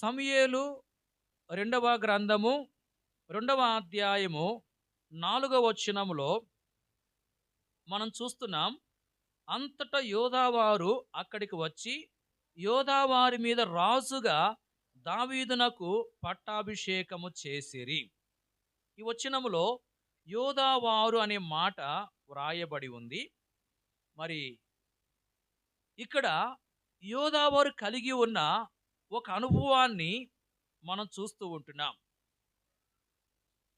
సమయేలు రెండవ గ్రంథము రెండవ అధ్యాయము నాలుగవ వచనములో మనం చూస్తున్నాం అంతటా యోధావారు అక్కడికి వచ్చి యోధావారి మీద రాజుగా దావీదునకు పట్టాభిషేకము చేసిరి. ఈ వచనములో యోధావారు అనే మాట వ్రాయబడి ఉంది. మరి ఇక్కడ యోధావారు కలిగి ఉన్న ఒక అనుభవాన్ని మనం చూస్తూ ఉంటున్నాం.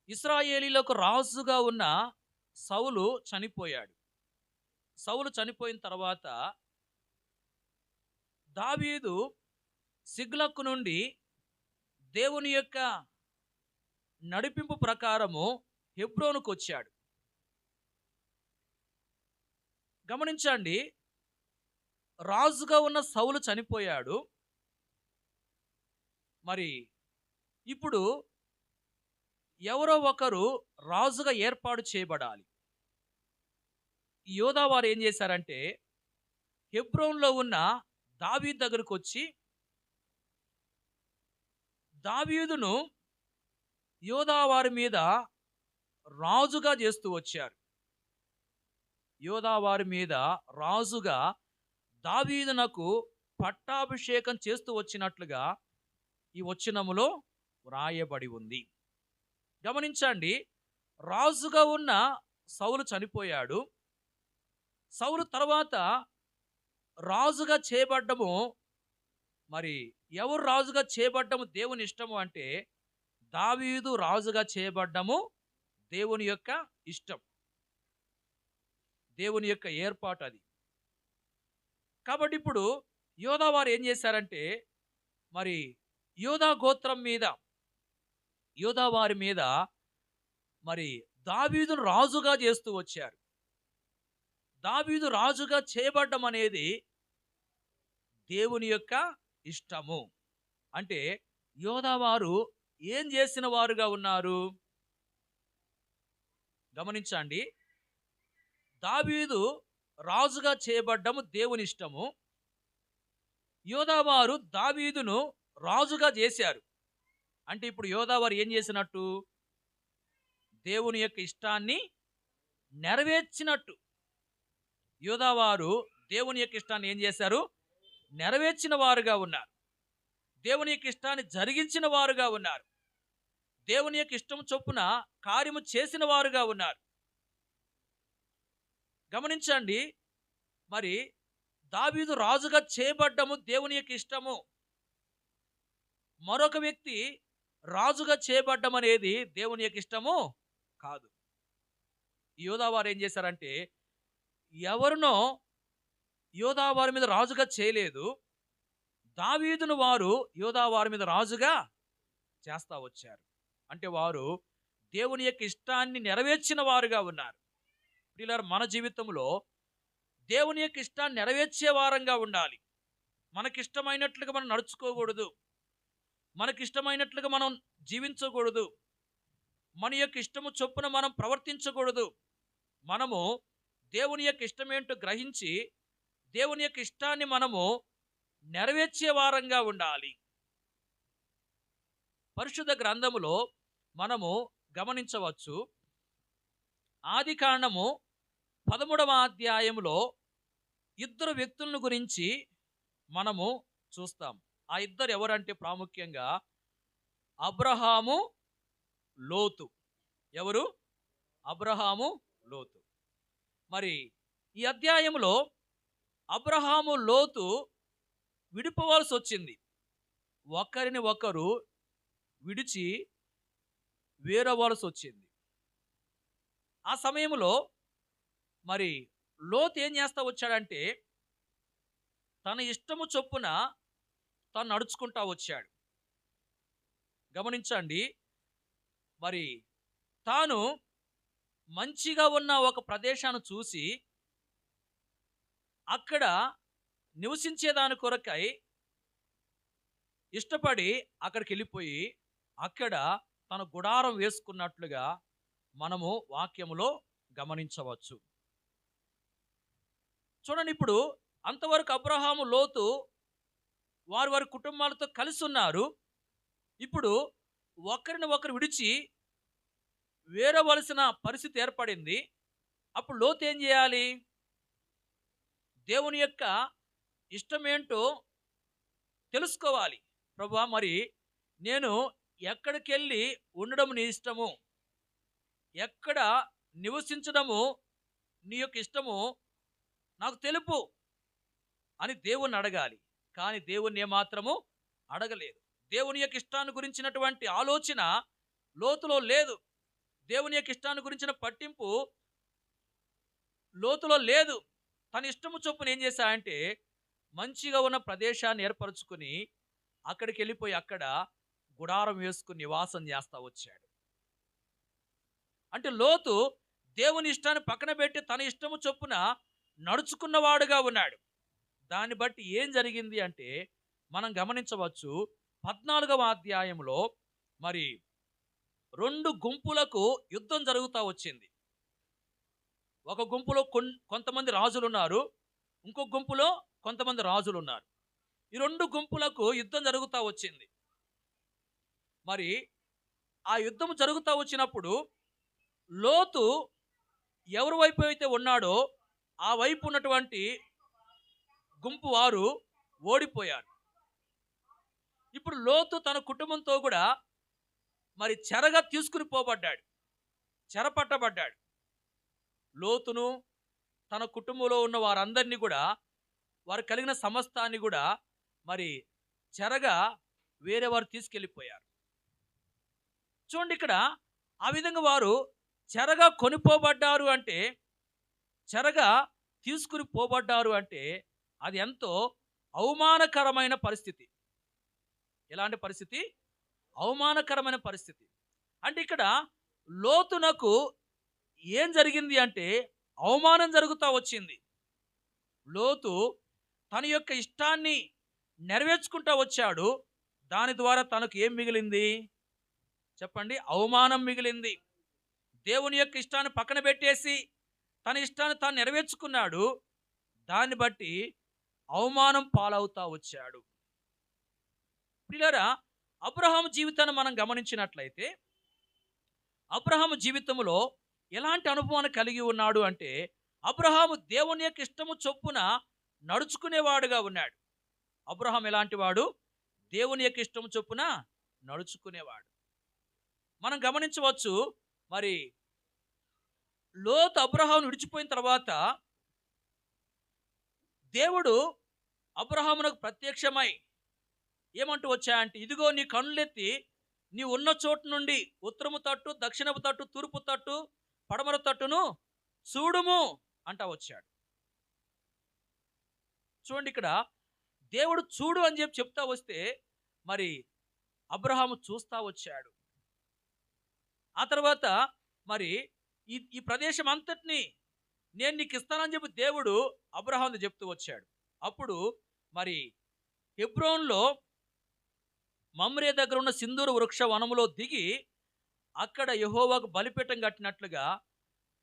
ఇస్రాయేలీలకు రాజుగా ఉన్న సౌలు చనిపోయాడు. సౌలు చనిపోయిన తర్వాత దావీదు సిగ్లక్కు నుండి దేవుని యొక్క నడిపింపు ప్రకారము హెబ్రోనుకు వచ్చాడు. గమనించండి రాజుగా ఉన్న సౌలు చనిపోయాడు. మరి ఇప్పుడు ఎవరో ఒకరు రాజుగా ఏర్పాటు చేయబడాలి. యోధా వారు ఏం చేశారంటే హెబ్రోన్లో ఉన్న దావీద్ దగ్గరకు వచ్చి దావీదును యోధా వారి మీద రాజుగా చేస్తూ వచ్చారు. యోధా వారి మీద రాజుగా దావీదునకు పట్టాభిషేకం చేస్తూ వచ్చినట్లుగా ఈ వచనములో వ్రాయబడి ఉంది. గమనించండి రాజుగా ఉన్న సౌలు చనిపోయాడు. సౌలు తర్వాత రాజుగా చేయబడ్డము మరి ఎవరు రాజుగా చేయబడ్డము దేవుని ఇష్టము అంటే దావీదు రాజుగా చేయబడ్డము దేవుని యొక్క ఇష్టం. దేవుని యొక్క ఏర్పాటు అది. కాబట్టి ఇప్పుడు యోధా వారు ఏం చేశారంటే మరి యోధా గోత్రం మీద యోధా వారి మీద మరి దావీదును రాజుగా చేస్తూ వచ్చారు. దావీదు రాజుగా చేయబడ్డం అనేది దేవుని యొక్క ఇష్టము. అంటే యోధావారు ఏం చేసిన వారుగా ఉన్నారు? గమనించండి. దావీదు రాజుగా చేయబడ్డము దేవుని ఇష్టము. యోధావారు దావీదును రాజుగా చేశారు. అంటే ఇప్పుడు యోధావారు ఏం చేసినట్టు? దేవుని యొక్క ఇష్టాన్ని నెరవేర్చినట్టు. యోధావారు దేవుని యొక్క ఇష్టాన్ని ఏం చేశారు? నెరవేర్చిన వారుగా ఉన్నారు. దేవుని యొక్క ఇష్టాన్ని జరిగించిన వారుగా ఉన్నారు. దేవుని యొక్క ఇష్టం చొప్పున కార్యము చేసిన వారుగా ఉన్నారు. గమనించండి మరి దావీదు రాజుగా చేయబడ్డము దేవుని యొక్క ఇష్టము. మరొక వ్యక్తి రాజుగా చేయబడ్డం అనేది దేవుని యొక్క ఇష్టము కాదు. యోధావారు ఏం చేశారంటే ఎవరినో యోధావారి మీద రాజుగా చేయలేదు. దావీదును వారు యోధావారి మీద రాజుగా చేస్తా వచ్చారు. అంటే వారు దేవుని యొక్క ఇష్టాన్ని నెరవేర్చిన వారుగా ఉన్నారు. పిల్లలు మన జీవితంలో దేవుని యొక్క ఇష్టాన్ని నెరవేర్చే వారంగా ఉండాలి. మనకిష్టమైనట్లుగా మనం నడుచుకోకూడదు. మనకిష్టమైనట్లుగా మనం జీవించకూడదు. మన యొక్క ఇష్టము చొప్పున మనం ప్రవర్తించకూడదు. మనము దేవుని యొక్క ఇష్టమేంటో గ్రహించి దేవుని యొక్క ఇష్టాన్ని మనము నెరవేర్చే వారంగా ఉండాలి. పరిశుద్ధ గ్రంథములో మనము గమనించవచ్చు. ఆది కాండము పదమూడవ అధ్యాయములో ఇద్దరు వ్యక్తులను గురించి మనము చూస్తాం. ఆ ఇద్దరు ఎవరంటే ప్రాముఖ్యంగా అబ్రహాము లోతు. ఎవరు? అబ్రహాము లోతు. మరి ఈ అధ్యాయంలో అబ్రహాము లోతు విడిపోవాల్సి వచ్చింది. ఒకరిని ఒకరు విడిచి వేరవలసి వచ్చింది. ఆ సమయంలో మరి లోతు ఏం చేస్తా వచ్చాడంటే తన ఇష్టము చొప్పున తను నడుచుకుంటా వచ్చాడు. గమనించండి మరి తాను మంచిగా ఉన్న ఒక ప్రదేశాన్ని చూసి అక్కడ నివసించేదాని కొరకై ఇష్టపడి అక్కడికి వెళ్ళిపోయి అక్కడ తన గుడారం వేసుకున్నట్లుగా మనము వాక్యములో గమనించవచ్చు. చూడండి ఇప్పుడు అంతవరకు అబ్రహాము లోతు వారు వారి కుటుంబాలతో కలిసి ఉన్నారు. ఇప్పుడు ఒకరిని ఒకరు విడిచి వేరవలసిన పరిస్థితి ఏర్పడింది. అప్పుడు లోతు ఏం చేయాలి? దేవుని యొక్క ఇష్టమేంటో తెలుసుకోవాలి. ప్రభా మరి నేను ఎక్కడికెళ్ళి ఉండడం నీ ఇష్టము? ఎక్కడ నివసించడము నీ యొక్క ఇష్టము? నాకు తెలుపు అని దేవుణ్ణి అడగాలి. కానీ దేవుణ్ణి ఏమాత్రము అడగలేదు. దేవుని యొక్క ఇష్టాన్ని గురించినటువంటి ఆలోచన లోతులో లేదు. దేవుని యొక్క ఇష్టాన్ని గురించిన పట్టింపు లోతులో లేదు. తన ఇష్టము చొప్పున ఏం చేశాడంటే మంచిగా ఉన్న ప్రదేశాన్ని ఏర్పరచుకుని అక్కడికి వెళ్ళిపోయి అక్కడ గుడారం వేసుకుని నివాసం చేస్తా వచ్చాడు. అంటే లోతు దేవుని ఇష్టాన్ని పక్కన పెట్టి తన ఇష్టము చొప్పున నడుచుకున్నవాడుగా ఉన్నాడు. దాన్ని బట్టి ఏం జరిగింది అంటే మనం గమనించవచ్చు పద్నాలుగవ అధ్యాయంలో మరి రెండు గుంపులకు యుద్ధం జరుగుతూ వచ్చింది. ఒక గుంపులో కొన్ కొంతమంది రాజులు ఉన్నారు ఇంకో గుంపులో కొంతమంది రాజులు ఉన్నారు ఈ రెండు గుంపులకు యుద్ధం జరుగుతూ వచ్చింది. మరి ఆ యుద్ధం జరుగుతూ వచ్చినప్పుడు లోతు ఎవరి వైపు అయితే ఉన్నాడో ఆ వైపు ఉన్నటువంటి గుంపు వారు ఓడిపోయారు. ఇప్పుడు లోతు తన కుటుంబంతో కూడా మరి చెరగా తీసుకుని పోబడ్డాడు. చెరపట్టబడ్డాడు. లోతును తన కుటుంబంలో ఉన్న వారందరినీ కూడా వారు కలిగిన సమస్తాన్ని కూడా మరి చెరగా వేరే వారు తీసుకెళ్ళిపోయారు. చూడండి ఇక్కడ ఆ విధంగా వారు చెరగా కొనిపోబడ్డారు అంటే చెరగా తీసుకుని పోబడ్డారు అంటే అది ఎంతో అవమానకరమైన పరిస్థితి. ఎలాంటి పరిస్థితి? అవమానకరమైన పరిస్థితి. అంటే ఇక్కడ లోతునకు ఏం జరిగింది అంటే అవమానం జరుగుతూ వచ్చింది. లోతు తన యొక్క ఇష్టాన్ని నెరవేర్చుకుంటూ వచ్చాడు. దాని ద్వారా తనకు ఏం మిగిలింది? చెప్పండి. అవమానం మిగిలింది. దేవుని యొక్క ఇష్టాన్ని పక్కన పెట్టేసి తన ఇష్టాన్ని తాను నెరవేర్చుకున్నాడు. దాన్ని బట్టి అవమానం పాలవుతా వచ్చాడు. పిల్లరా అబ్రహాం జీవితాన్ని మనం గమనించినట్లయితే అబ్రహాము జీవితంలో ఎలాంటి అనుభవాన్ని కలిగి ఉన్నాడు అంటే అబ్రహాము దేవుని యొక్క ఇష్టము చొప్పున నడుచుకునేవాడుగా ఉన్నాడు. అబ్రహాం ఎలాంటి వాడు? దేవుని యొక్క ఇష్టము చొప్పున నడుచుకునేవాడు. మనం గమనించవచ్చు మరి లోతు అబ్రహామును విడిచిపోయిన తర్వాత దేవుడు అబ్రహామునకు ప్రత్యక్షమై ఏమంటూ వచ్చాయంటే ఇదిగో నీ కళ్ళెత్తి నీ ఉన్న చోటు నుండి ఉత్తరము తట్టు దక్షిణపు తట్టు తూర్పు తట్టు పడమర తట్టును చూడుము అంటా వచ్చాడు. చూడండి ఇక్కడ దేవుడు చూడు అని చెప్పి చెప్తా వస్తే మరి అబ్రహాము చూస్తా వచ్చాడు. ఆ తర్వాత మరి ఈ ఈ ప్రదేశం అంతటిని నేను నీకు ఇస్తానని చెప్పి దేవుడు అబ్రహాం చెప్తూ వచ్చాడు. అప్పుడు మరి హెబ్రోన్లో మమ్రే దగ్గర ఉన్న సింధూర వృక్ష వనములో దిగి అక్కడ యహోవాకు బలిపీఠం కట్టినట్లుగా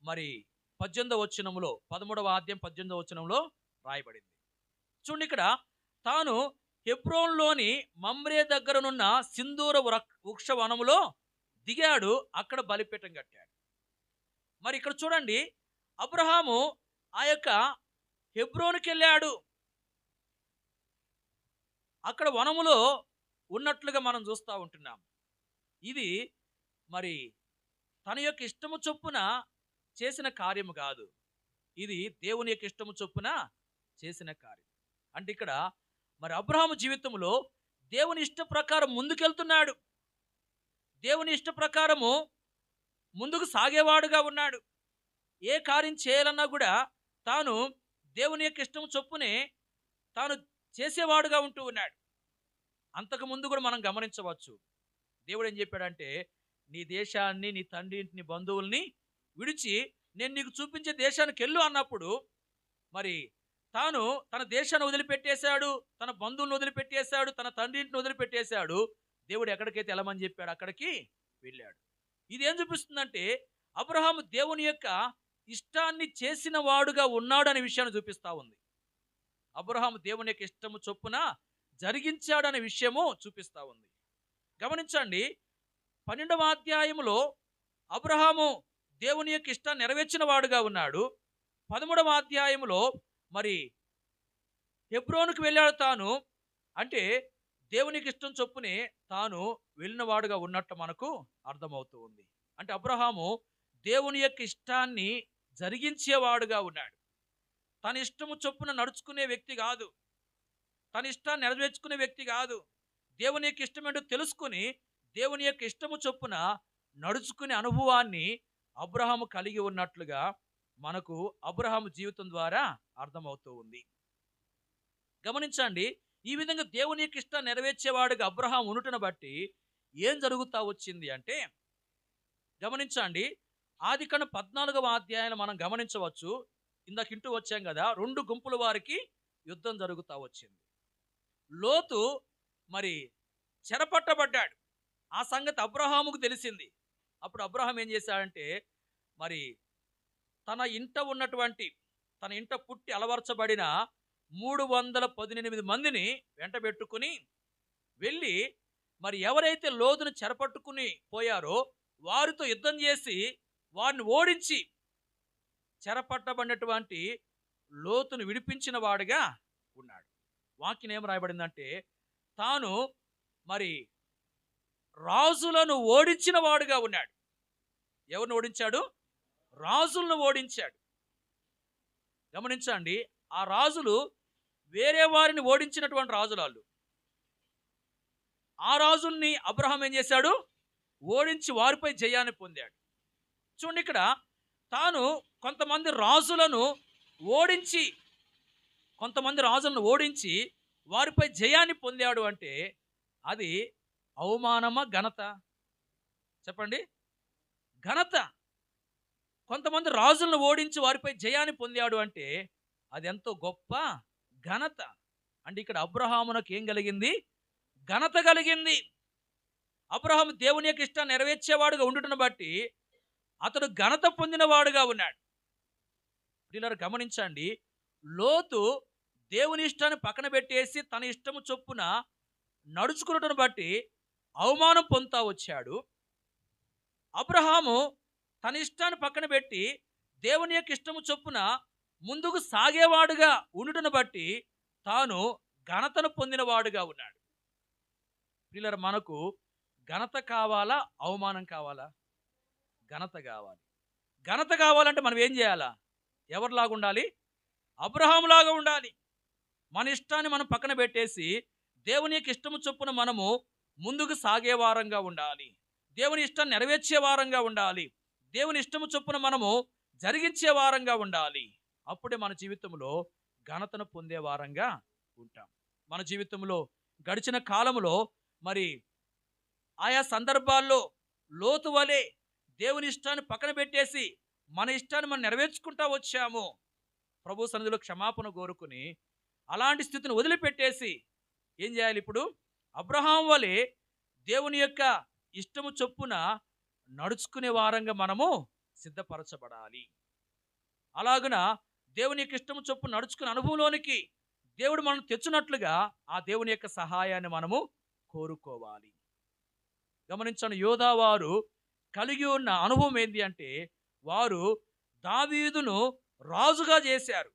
మరి పద్దెనిమిదవ వచనములో పదమూడవ ఆద్యం పద్దెనిమిదవ వచనంలో రాయబడింది. చూడండి ఇక్కడ తాను హెబ్రోన్లోని మమ్రే దగ్గరనున్న సింధూర వృక్- వృక్ష వనములో దిగాడు అక్కడ బలిపీఠం కట్టాడు. మరి ఇక్కడ చూడండి అబ్రహాము ఆ యొక్క హెబ్రోన్కి వెళ్ళాడు అక్కడ వనములో ఉన్నట్లుగా మనం చూస్తూ ఉంటున్నాం. ఇది మరి తన యొక్క ఇష్టము చొప్పున చేసిన కార్యము కాదు. ఇది దేవుని యొక్క ఇష్టము చొప్పున చేసిన కార్యం. అంటే ఇక్కడ మరి అబ్రహాము జీవితంలో దేవుని ఇష్ట ప్రకారం ముందుకెళ్తున్నాడు. దేవుని ఇష్ట ప్రకారము ముందుకు సాగేవాడుగా ఉన్నాడు. ఏ కార్యం చేయాలన్నా కూడా తాను దేవుని యొక్క ఇష్టం చొప్పునే తాను చేసేవాడుగా ఉంటూ ఉన్నాడు. అంతకు ముందు కూడా మనం గమనించవచ్చు. దేవుడు ఏం చెప్పాడంటే నీ దేశాన్ని నీ తండ్రి నీ బంధువుల్ని విడిచి నేను నీకు చూపించే దేశానికి వెళ్ళు అన్నప్పుడు మరి తాను తన దేశాన్ని వదిలిపెట్టేశాడు తన బంధువులను వదిలిపెట్టేశాడు తన తండ్రింటిని వదిలిపెట్టేశాడు దేవుడు ఎక్కడికైతే వెళ్ళమని చెప్పాడు అక్కడికి వెళ్ళాడు. ఇది ఏం చూపిస్తుందంటే అబ్రహాము దేవుని యొక్క ఇష్టాన్ని చేసిన వాడుగా ఉన్నాడు అనే విషయాన్ని చూపిస్తా ఉంది. అబ్రహాం దేవుని యొక్క ఇష్టము చొప్పున జరిగించాడనే విషయము చూపిస్తా ఉంది. గమనించండి పన్నెండవ అధ్యాయములో అబ్రహాము దేవుని యొక్క ఇష్టాన్ని నెరవేర్చిన వాడుగా ఉన్నాడు. పదమూడవ అధ్యాయములో మరి హెబ్రోనుకు వెళ్ళాడు తాను. అంటే దేవునికి ఇష్టం చొప్పునే తాను వెళ్ళినవాడుగా ఉన్నట్టు మనకు అర్థమవుతూ ఉంది. అంటే అబ్రహాము దేవుని యొక్క ఇష్టాన్ని జరిగించేవాడుగా ఉన్నాడు. తన ఇష్టము చొప్పున నడుచుకునే వ్యక్తి కాదు. తన ఇష్టాన్ని నెరవేర్చుకునే వ్యక్తి కాదు. దేవుని యొక్క ఇష్టం తెలుసుకుని దేవుని యొక్క ఇష్టము చొప్పున నడుచుకునే అనుభవాన్ని అబ్రహాము కలిగి ఉన్నట్లుగా మనకు అబ్రహాము జీవితం ద్వారా అర్థమవుతూ ఉంది. గమనించండి ఈ విధంగా దేవుని యొక్క ఇష్టాన్ని నెరవేర్చేవాడుగా అబ్రహాం ఉండుటను బట్టి ఏం జరుగుతా వచ్చింది అంటే గమనించండి ఆది కను పద్నాలుగవ అధ్యాయాన్ని మనం గమనించవచ్చు. ఇందాక ఇంటూ వచ్చాం కదా రెండు గుంపుల వారికి యుద్ధం జరుగుతూ వచ్చింది. లోతు మరి చెరపట్టబడ్డాడు. ఆ సంగతి అబ్రహాముకు తెలిసింది. అప్పుడు అబ్రహాం ఏం చేశాడంటే మరి తన ఇంట ఉన్నటువంటి తన ఇంట పుట్టి అలవర్చబడిన మూడు వందల పదినెనిమిది మందిని వెంటబెట్టుకుని వెళ్ళి మరి ఎవరైతే లోతును చెరపట్టుకుని పోయారో వారితో యుద్ధం చేసి వారిని ఓడించి చెరపట్టబడినటువంటి లోతును విడిపించిన వాడుగా ఉన్నాడు. వాక్యం ఏం రాయబడిందంటే తాను మరి రాజులను ఓడించిన వాడుగా ఉన్నాడు. ఎవరిని ఓడించాడు? రాజులను ఓడించాడు. గమనించండి ఆ రాజులు వేరే వారిని ఓడించినటువంటి రాజులాళ్ళు. ఆ రాజుల్ని అబ్రహం ఏం చేశాడు? ఓడించి వారిపై జయాన్ని పొందాడు. చూడండి ఇక్కడ తాను కొంతమంది రాజులను ఓడించి కొంతమంది రాజులను ఓడించి వారిపై జయాన్ని పొందాడు అంటే అది అవమానమా ఘనత? చెప్పండి. ఘనత. కొంతమంది రాజులను ఓడించి వారిపై జయాన్ని పొందాడు అంటే అది ఎంతో గొప్ప ఘనత. అంటే ఇక్కడ అబ్రహామునకు ఏం కలిగింది? ఘనత కలిగింది. అబ్రహాం దేవుని యొక్క ఇష్టాన్ని నెరవేర్చేవాడుగా ఉండుటను బట్టి అతడు ఘనత పొందినవాడుగా ఉన్నాడు. ప్రియులారు గమనించండి. లోతు దేవుని ఇష్టాన్ని పక్కన పెట్టేసి తన ఇష్టము చొప్పున నడుచుకున్నటను బట్టి అవమానం పొందుతా వచ్చాడు. అబ్రహాము తన ఇష్టాన్ని పక్కన పెట్టి దేవుని యొక్క ఇష్టము చొప్పున ముందుకు సాగేవాడుగా ఉండుటను బట్టి తాను ఘనతను పొందినవాడుగా ఉన్నాడు. పిల్లలు మనకు ఘనత కావాలా అవమానం కావాలా? ఘనత కావాలి. ఘనత కావాలంటే మనం ఏం చేయాలా? ఎవరిలాగా ఉండాలి? అబ్రహాంలాగా ఉండాలి. మన ఇష్టాన్ని మనం పక్కన పెట్టేసి దేవుని యొక్క ఇష్టము చొప్పున మనము ముందుకు సాగే వారంగా ఉండాలి. దేవుని ఇష్టాన్ని నెరవేర్చే వారంగా ఉండాలి. దేవుని ఇష్టము చొప్పున మనము జరిగించే వారంగా ఉండాలి. అప్పుడే మన జీవితంలో ఘనతను పొందే వారంగా ఉంటాం. మన జీవితంలో గడిచిన కాలంలో మరి ఆయా సందర్భాల్లో లోతు వలె దేవుని ఇష్టాన్ని పక్కన పెట్టేసి మన ఇష్టాన్ని మనం నెరవేర్చుకుంటా వచ్చాము. ప్రభు సన్నిధిలో క్షమాపణ కోరుకుని అలాంటి స్థితిని వదిలిపెట్టేసి ఏం చేయాలి ఇప్పుడు? అబ్రహాం వలె దేవుని యొక్క ఇష్టము చొప్పున నడుచుకునే వారంగా మనము సిద్ధపరచబడాలి. అలాగున దేవుని యొక్క ఇష్టము చొప్పున నడుచుకునే అనుభవంలోనికి దేవుడు మనం తెచ్చినట్లుగా ఆ దేవుని యొక్క సహాయాన్ని మనము కోరుకోవాలి. గమనించండి యోధా వారు కలిగి ఉన్న అనుభవం ఏంటి అంటే వారు దావీదును రాజుగా చేశారు.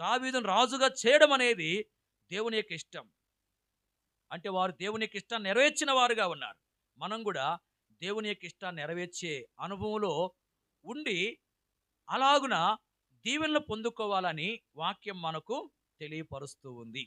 దావీదును రాజుగా చేయడం అనేది దేవుని యొక్క ఇష్టం. అంటే వారు దేవుని యొక్క ఇష్టాన్ని నెరవేర్చిన వారుగా ఉన్నారు. మనం కూడా దేవుని యొక్క ఇష్టాన్ని నెరవేర్చే అనుభవంలో ఉండి అలాగున దీవెనలు పొందుకోవాలని వాక్యం మనకు తెలియపరుస్తూ ఉంది.